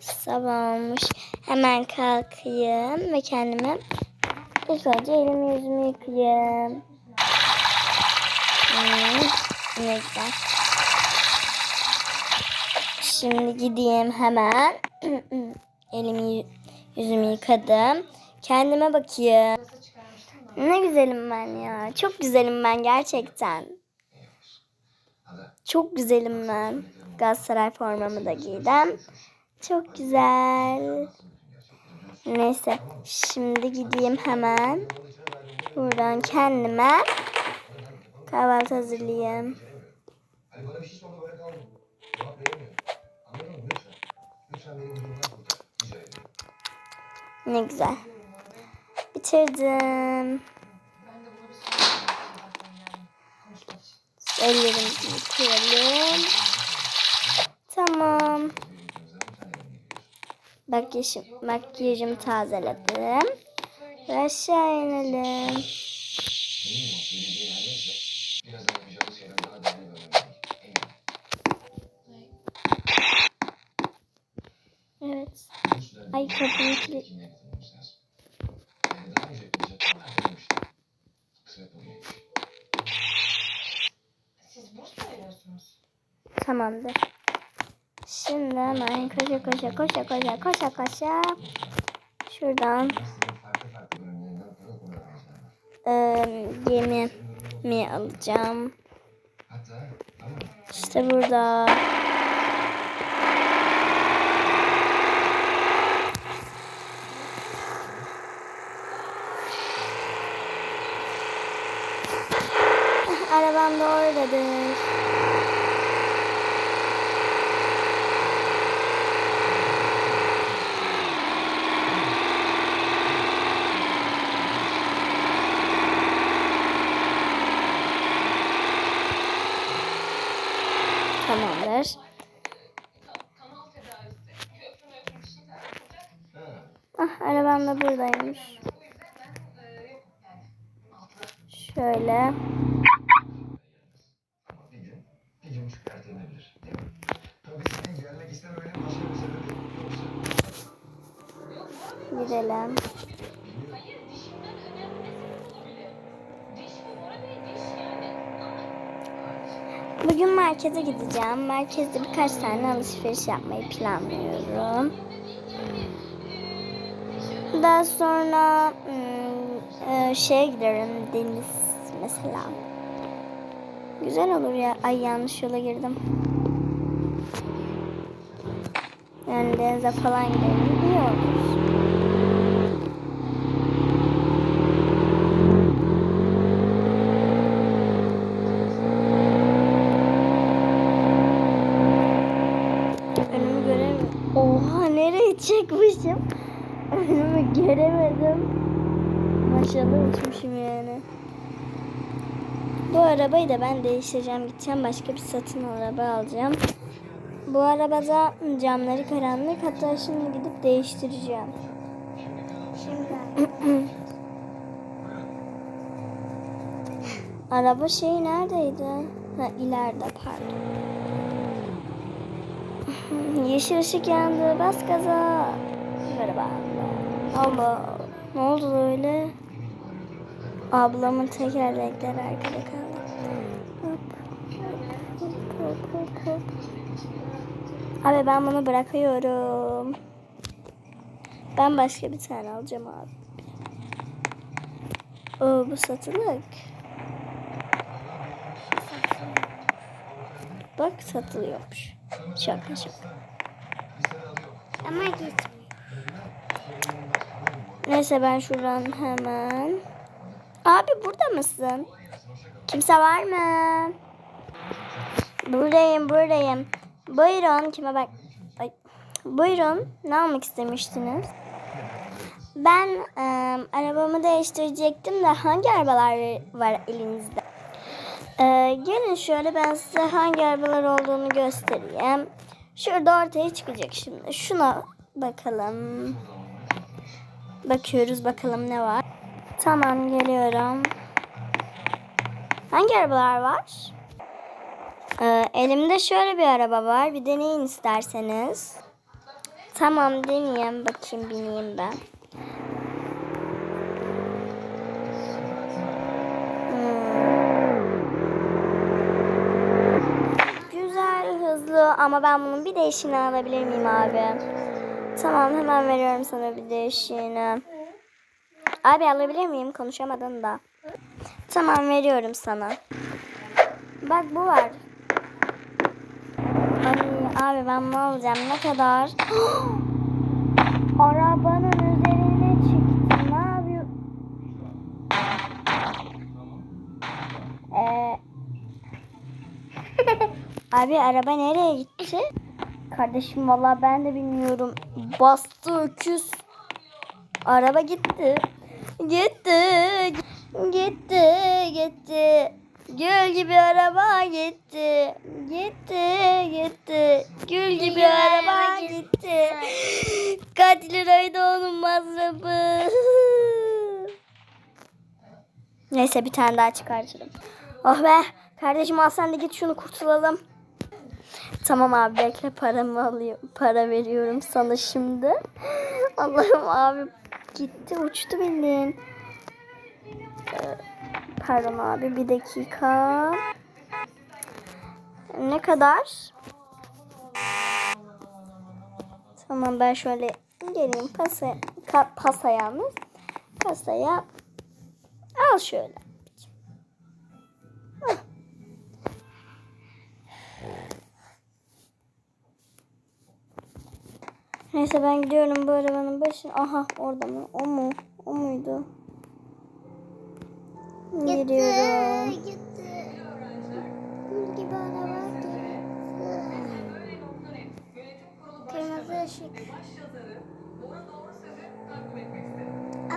Sabah olmuş. Hemen kalkayım ve kendime ilk önce elimi yüzümü yıkayayım. Hmm, ne güzel. Şimdi gideyim hemen. elimi yü- yüzümü yıkadım. Kendime bakayım. Ne güzelim ben ya. Çok güzelim ben gerçekten. Çok güzelim ben. Galatasaray formamı da giydim. Çok güzel. Neyse. Şimdi gideyim hemen. Buradan kendime kahvaltı hazırlayayım. Ne güzel. Bitirdim. Ellerimizi yıkayalım. Tamam. Makyajım, makyajımı tazeledim. Ve aşağı inelim. Evet. Ay kapıyı kilit. Tamamdır. Şimdi hemen koşa koşa koşa koşa koşa koşa. Şuradan eee gemi mi alacağım. İşte burada. Arabam da oradadır. Tamamdır. Ah, arabam da buradaymış. Şöyle. ama bir gün bir gün çıkar ertelenebilir. Değil mi? Tabii senin gelmek istememenin başka bir sebebi yoksa. Gidelim. Bugün merkeze gideceğim. Merkezde birkaç tane alışveriş yapmayı planlıyorum. Daha sonra hmm, e, şeye giderim deniz mesela. Güzel olur ya. Ay yanlış yola girdim. Yani denize falan gidelim. iyi olur. Önümü göremiyorum. Oha nereye çekmişim? Önümü göremedim. Maşallah uçmuşum yani. Bu arabayı da ben değiştireceğim. Gideceğim başka bir satın araba alacağım. Bu arabada camları karanlık. Hatta şimdi gidip değiştireceğim. Şimdi. Araba şey neredeydi? Ha ileride pardon. Yeşil ışık yandı. Bas gaza. Merhaba. Allah. Ne oldu öyle? Ablamın tekerlekleri arkada kaldı. Abi ben bunu bırakıyorum. Ben başka bir tane alacağım abi. Oo, bu satılık. Bak satılıyormuş. Şaka şaka. Ama gitmiyor. Neyse ben şuradan hemen. Abi burada mısın? Kimse var mı? Buradayım buradayım. Buyurun kime bak. Ay. Buyurun ne almak istemiştiniz? Ben e, arabamı değiştirecektim de hangi arabalar var elinizde? E, gelin şöyle ben size hangi arabalar olduğunu göstereyim. Şurada ortaya çıkacak şimdi. Şuna bakalım. Bakıyoruz bakalım ne var. Tamam geliyorum. Hangi arabalar var? Ee, elimde şöyle bir araba var. Bir deneyin isterseniz. Tamam deneyeyim bakayım bineyim ben. Hmm. Güzel, hızlı ama ben bunun bir değişini alabilir miyim abi? Tamam hemen veriyorum sana bir değişini. Abi alabilir miyim? Konuşamadın da. Tamam veriyorum sana. Bak bu var. Ay abi ben ne alacağım? Ne kadar? Arabanın üzerine çıktı. Ne yapıyor? Ee, abi araba nereye gitti? Kardeşim vallahi ben de bilmiyorum. Bastı öküz. Araba gitti. Gitti. Gitti. Gitti. Gül gibi araba gitti. Gitti. Gitti. Gül gibi araba gitti. Kaç liraydı onun masrafı? Neyse bir tane daha çıkartırım. Oh be. Kardeşim al sen de git şunu kurtulalım. Tamam abi bekle paramı alıyorum. Para veriyorum sana şimdi. Allah'ım abi gitti uçtu bildiğin. Ee, Pardon abi bir dakika. Ne kadar? Tamam ben şöyle geleyim pasa, ka, pasa yalnız. Pasaya al şöyle. Neyse ben gidiyorum bu arabanın başına. Aha orada mı? O mu? O muydu? Gidiyorum. Gitti. Gül gibi araba gitti. Kırmızı ışık.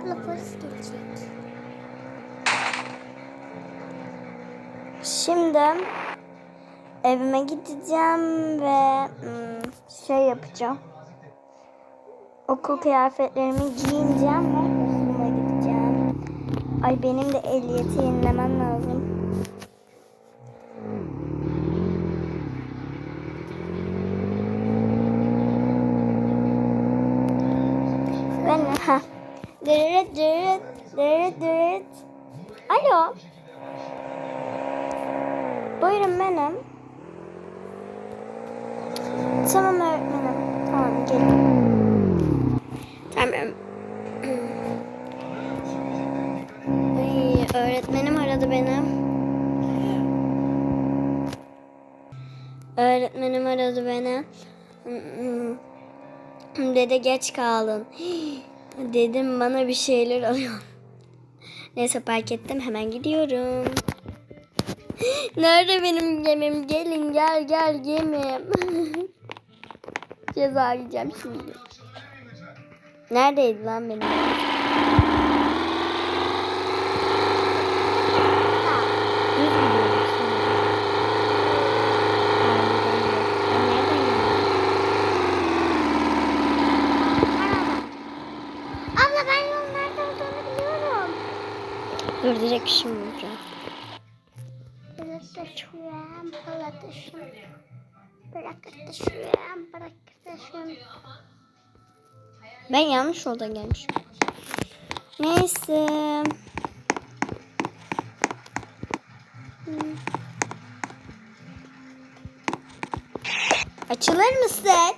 Abla polis gelecek. Şimdi evime gideceğim ve hmm, şey yapacağım. Okul kıyafetlerimi giyineceğim ve okuluma gideceğim. Ay benim de ehliyeti yenilemem lazım. Ben ha. Dırırt dırırt dırırt dırırt. Alo. Buyurun benim. Tamam öğretmenim. Tamam gelin. Tamam. Ay, öğretmenim. Öğretmenim aradı beni. Dede geç kaldın. Dedim bana bir şeyler alıyor. Neyse fark ettim hemen gidiyorum. Nerede benim gemim? Gelin gel gel gemim. Ceza yiyeceğim şimdi. Neredeydi lan benim? Düz gidiyorum sanırım. Ben nereden geldim? Abla ben yolun nerede olduğunu biliyorum. Bırakışım. Bırakışıyorum, bırakışım. Ben yanlış yoldan gelmişim. Neyse. Hmm. Açılır mısın?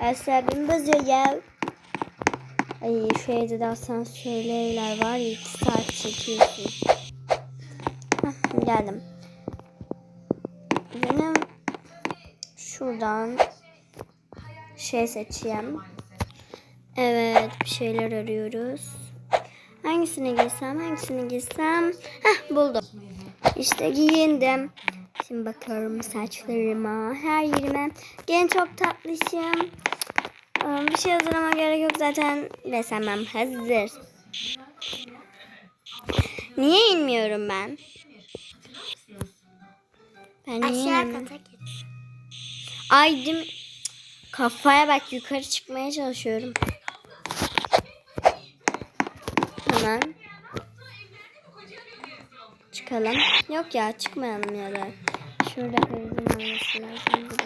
Asabim bozuyor ya. Ay şu evde de asansörlü evler var ya iki saat çekiyorsun. Hah, geldim. Benim şuradan şey seçeyim. Evet bir şeyler arıyoruz. Hangisini giysem hangisini giysem. Heh buldum. İşte giyindim. Şimdi bakıyorum saçlarıma, her yerime. Gene çok tatlışım. Bir şey hazırlama gerek yok zaten. Beslenmem hazır. Niye inmiyorum ben? Ben niye Aşağı. Ay değil mi? Kafaya bak yukarı çıkmaya çalışıyorum. Hemen. Çıkalım. Yok ya çıkmayalım ya da. Şurada hızım olması lazım.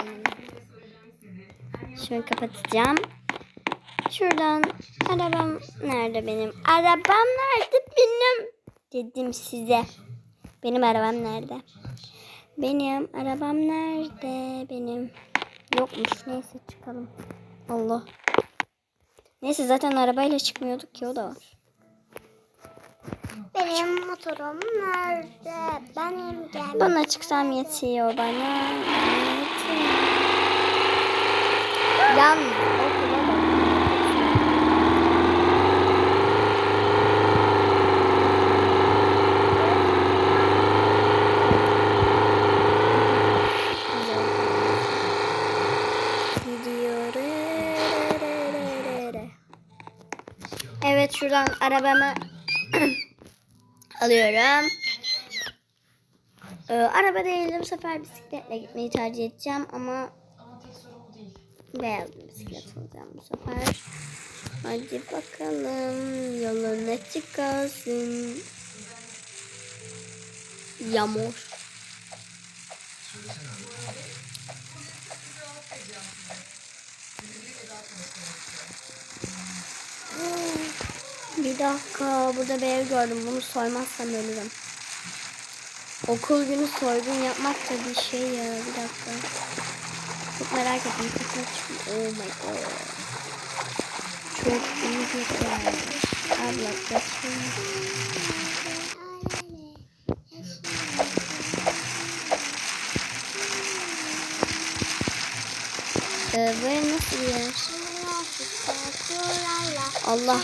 Şunu kapatacağım. Şuradan arabam nerede benim? Arabam nerede benim? Dedim size. Benim arabam nerede? Benim arabam nerede? Benim. Yokmuş. Neyse çıkalım. Allah. Neyse zaten arabayla çıkmıyorduk ki o da var. Benim motorum nerede? Benim gel. Buna çıksam yetiyor bana. Yetiyor. Yalnız. Evet şuradan arabamı alıyorum. Ee, araba değil de bu sefer bisikletle gitmeyi tercih edeceğim ama Ama tek sorun bu değil. Beyaz bir bisiklet alacağım bu sefer. Hadi bakalım yoluna çıkarsın. Yağmur. Bir dakika burada bir ev gördüm. Bunu soymazsam ölürüm. Okul günü soygun yapmak da bir şey ya. Bir dakika. Çok merak ettim. İçin. Oh my god. Çok iyi bir yer. Abla kaçın. Ee, nasıl yer? Allah.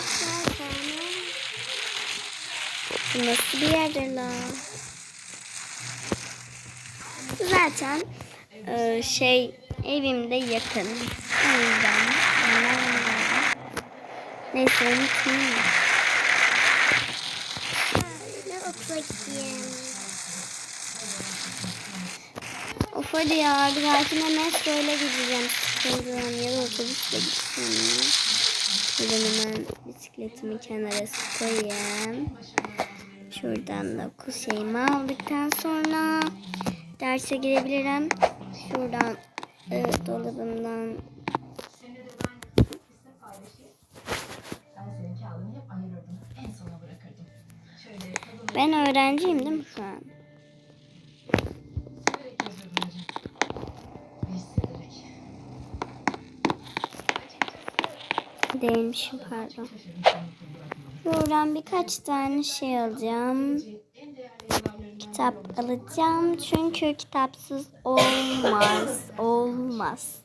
Bu nasıl bir yerdir la? Zaten e, şey evimde yakın. O yüzden Neyse unutmayayım. okula gideyim. Of hadi ya hakime metro ile gideceğim. Sıkıldım ya da otobüsle ya. Buradan hemen bisikletimi kenara koyayım. Şuradan da kuşayımı aldıktan sonra derse girebilirim. Şuradan e, dolabımdan Ben senin kağıdını hep ayırırdım. En sona bırakırdım. Şöyle kadın ben öğrenciyim değil mi şu an? Değilmişim pardon. Şuradan birkaç tane şey alacağım. Kitap alacağım çünkü kitapsız olmaz. Olmaz.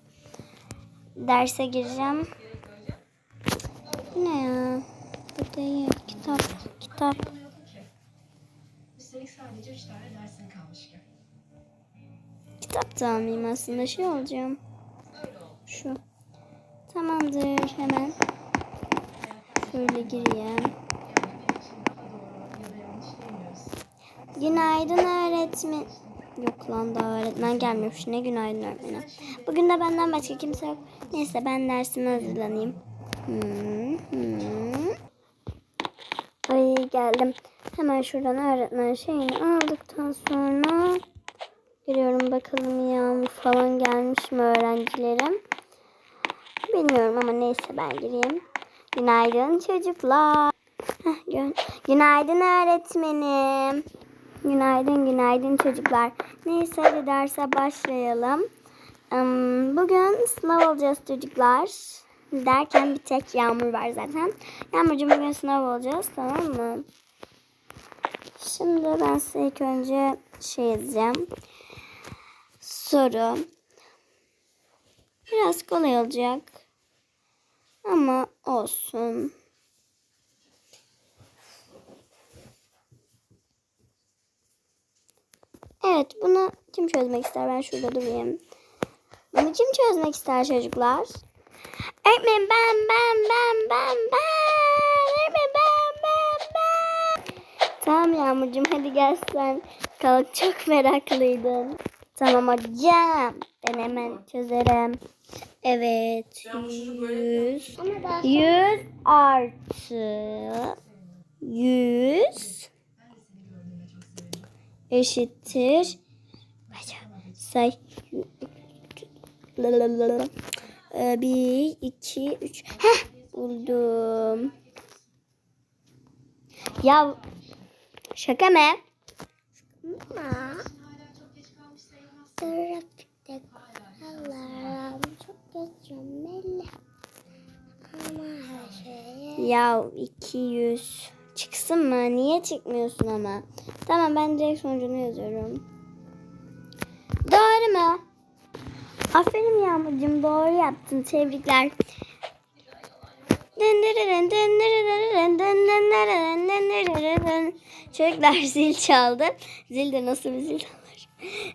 Derse gireceğim. Ne ya? Bu değil. Kitap. Kitap. Kitap da almayayım aslında. Şey alacağım. Şu. Tamamdır. Hemen. Şöyle gireyim. Yani benim için daha doğru ya da yanlış bilmiyoruz. Günaydın öğretmen. Yok lan daha öğretmen gelmemiş. Ne günaydın öğretmenim. Bugün de benden başka kimse yok. Neyse ben dersime hazırlanayım. Hmm, hmm. Ay geldim. Hemen şuradan öğretmen şeyini aldıktan sonra giriyorum bakalım yağmur falan gelmiş mi öğrencilerim. Bilmiyorum ama neyse ben gireyim. Günaydın çocuklar. Heh, gö- günaydın öğretmenim. Günaydın günaydın çocuklar. Neyse hadi derse başlayalım. Bugün sınav olacağız çocuklar. Derken bir tek Yağmur var zaten. Yağmurcuğum bugün sınav olacağız tamam mı? Şimdi ben size ilk önce şey yazacağım. Soru. Biraz kolay olacak. Ama olsun. Evet bunu kim çözmek ister? Ben şurada durayım. Bunu kim çözmek ister çocuklar? Öğretmenim ben ben ben ben ben. Öğretmenim ben ben ben. Tamam Yağmurcuğum hadi gel sen. Kalk çok meraklıydın. Tamam hocam. Ben hemen çözerim. Evet. 100. Ama daha 100 artı 100 eşittir. Say. Ee, bir, iki, üç. Heh, buldum. Ya şaka mı? Ama trafikte kurallarım Ya 200 çıksın mı? Niye çıkmıyorsun ama? Tamam ben direkt sonucunu yazıyorum. Doğru mu? Aferin Yağmurcuğum doğru yaptın. Tebrikler. Çocuklar zil çaldı. Zil de nasıl bir zil olur?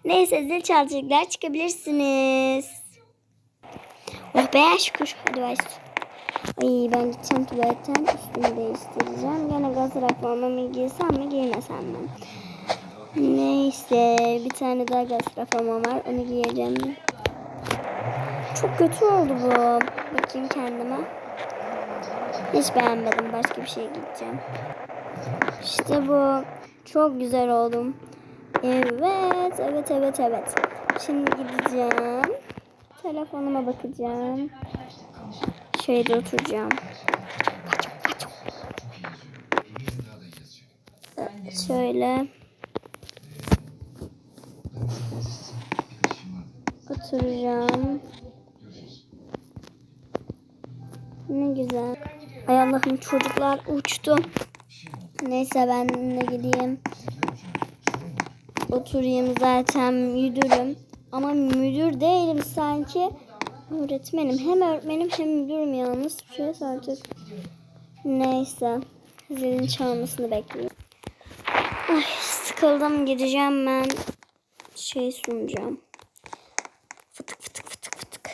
Neyse zil çalacaklar çıkabilirsiniz. Oh be şükür. Hadi başlayalım. Ay ben gideceğim tuvaletten üstümü değiştireceğim. Gene gazrak formamı giysem mi giymesem mi? Neyse bir tane daha gazrak formam var onu giyeceğim. Çok kötü oldu bu. Bakayım kendime. Hiç beğenmedim. Başka bir şey giyeceğim. İşte bu. Çok güzel oldum. Evet, evet, evet, evet. Şimdi gideceğim. Telefonuma bakacağım. Şöyle oturacağım. Şöyle oturacağım. Ne güzel. Ay Allah'ım çocuklar uçtu. Neyse ben de gideyim. Oturayım zaten müdürüm. Ama müdür değilim sanki. Öğretmenim. Hem öğretmenim hem müdürüm ya. Nasıl bir şey artık. Neyse. Zilin çalmasını bekliyorum. Ay sıkıldım. Gideceğim ben. Şey sunacağım. Fıtık fıtık fıtık fıtık.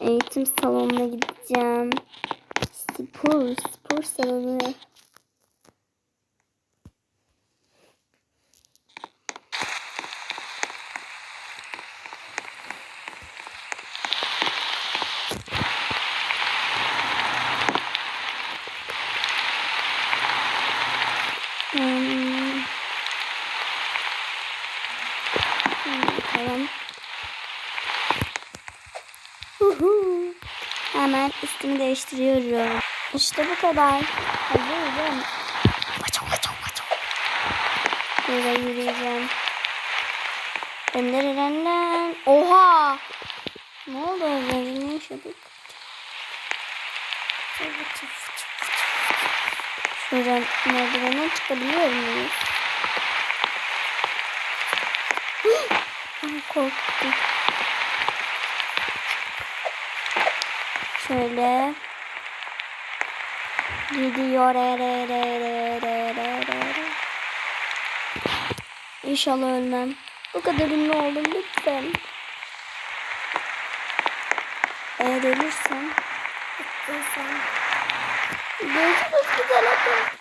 Eğitim salonuna gideceğim. Spor, spor salonu. Hmm. Hmm, Bakalım. Huhu. Hemen üstümü değiştiriyorum. İşte bu kadar. Hazırım. Böyle yürüyeceğim. Denderen. Oha! Ne oldu? Ne yaşadık? Şuradan merdivene çıkabiliyor muyuz? Korktum. Şöyle Gidiyor re re re re re re. İnşallah ölmem. Bu kadar ünlü oldum lütfen. Eğer ölürsem. Ölürsem. Görüşürüz güzel adam.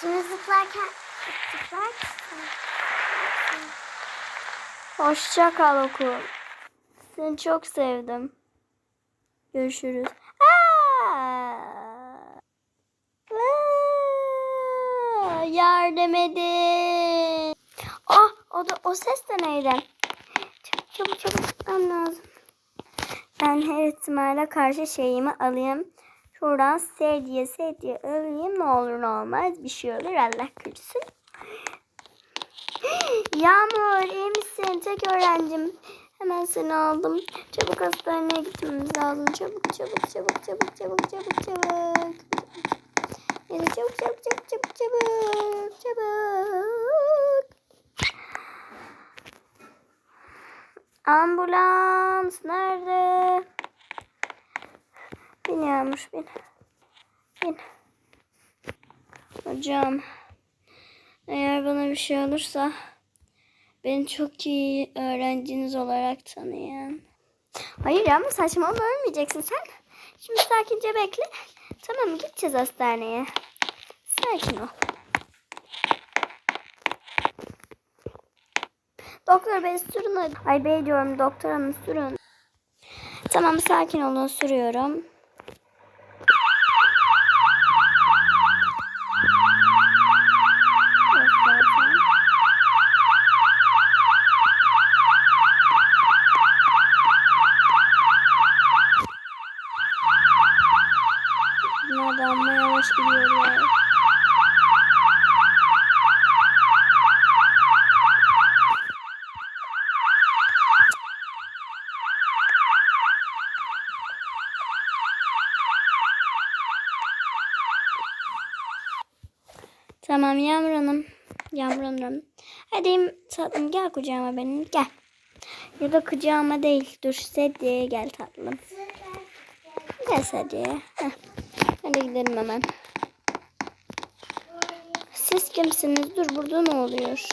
Şimdi zıplarken zıplarsın. Hoşça kal okul. Seni çok sevdim. Görüşürüz. Yardım edin. Ah o da o ses de neydi? Çabuk çabuk çabuk gitmem lazım. Ben her ihtimale karşı şeyimi alayım. Şuradan sevdiye sevdiye alayım. Ne olur ne olmaz bir şey olur Allah korusun. Yağmur iyi misin? Tek öğrencim. Hemen seni aldım. Çabuk hastaneye gitmemiz lazım. Çabuk çabuk çabuk çabuk çabuk çabuk çabuk. Yürü çabuk çabuk çabuk çabuk çabuk çabuk. Ambulans nerede? Bin Yağmur bin. Bin. Hocam. Eğer bana bir şey olursa beni çok iyi öğrenciniz olarak tanıyın. Hayır ama saçmalama ölmeyeceksin sen. Şimdi sakince bekle. Tamam? Gideceğiz hastaneye. Sakin ol. Doktor bey sürün. Ay bey diyorum doktor hanım sürün. Tamam sakin olun sürüyorum. Yok zaten. Bunlar da amma yavaş gidiyorlar. Tamam Yağmur Hanım. Yağmur Hanım. Hadi tatlım gel kucağıma benim gel. Ya da kucağıma değil. Dur Sediye gel tatlım. Gel Sediye. Heh. Hadi gidelim hemen. Siz kimsiniz? Dur burada ne oluyor?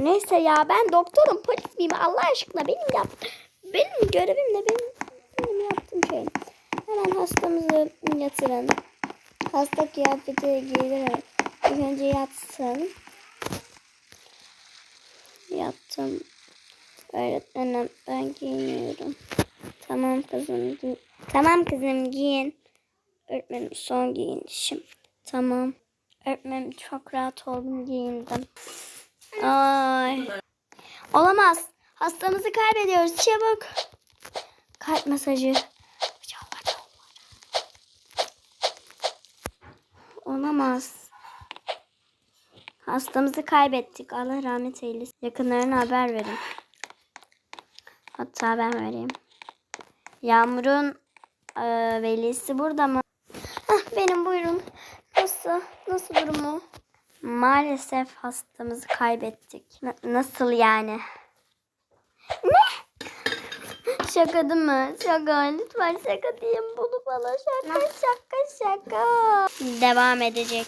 Neyse ya ben doktorum polis miyim Allah aşkına benim yap benim görevim ne benim, benim yaptığım şey. Hemen hastamızı yatırın. Hasta kıyafeti giydirin. Önce yatsın. Yattım. Öğretmenim ben giyiniyorum. Tamam kızım. Gi- tamam kızım giyin. Öğretmenim son giyinişim. Tamam. Öğretmenim çok rahat oldum giyindim. Ay. Olamaz. Hastamızı kaybediyoruz. Çabuk. Kalp masajı. Olamaz. Hastamızı kaybettik. Allah rahmet eylesin. Yakınlarına haber verin. Hatta ben vereyim. Yağmur'un eee, velisi burada mı? Hah, benim buyurun. Nasıl? Nasıl durumu? Maalesef hastamızı kaybettik. Na- nasıl yani? Ne? Şaka değil mi? Şaka. Lütfen şaka diyeyim bunu bana. Şaka şaka şaka. Devam edecek.